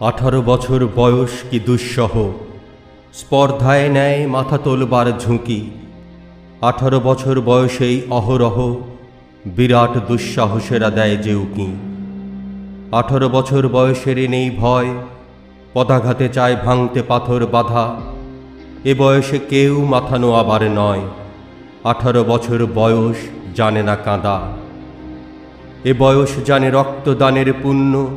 আঠারো বছর বয়স কি দুঃসহ। স্পর্ধায় নেয় মাথা তোলবার ঝুঁকি। আঠারো বছর বয়সেই অহরহ, বিরাট দুঃসাহসেরা দেয় যে উকি। আঠারো বছর বয়সের নেই ভয়, পদাঘাতে চায় ভাঙতে পাথর বাধা। এ বয়সে কেউ মাথা নোয়াবার নয়, আঠারো বছর বয়স জানে না কাঁদা। এ বয়স জানে রক্তদানের পুণ্য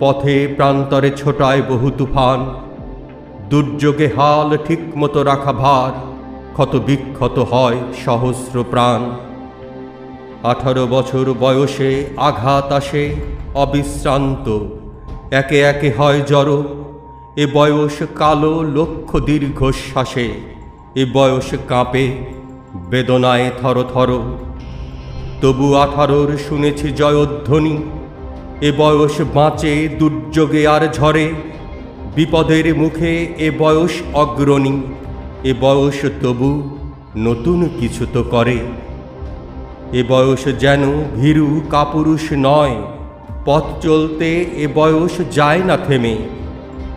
পথে প্রান্তরে ছোটায় বহু তুফান। দুর্যোগে হাল ঠিকমতো রাখা ভার, ক্ষত বিক্ষত হয় সহস্র প্রাণ। আঠারো বছর বয়সে আঘাত আসে অবিশ্রান্ত, একে একে হয় জড়ো। এ বয়স কালো লক্ষ দীর্ঘশ্বাসে, এ বয়স কাঁপে বেদনায় থর থর তবু আঠারোর শুনেছি জয়ধ্বনি এ বয়স বাঁচে, দুর্যোগে আর ঝরে। বিপদের মুখে এ বয়স অগ্রণী। এ বয়স তবু নতুন কিছু তো করে। এ বয়স যেন ভীরু কাপুরুষ নয়, পথ চলতে এ বয়স যায় না থেমে।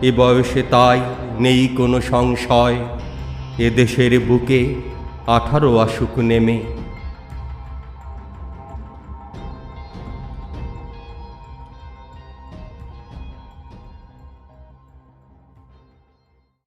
এ বয়সে তাই নেই কোনো সংশয়, এ দেশের বুকে আঠারো আসুক নেমে।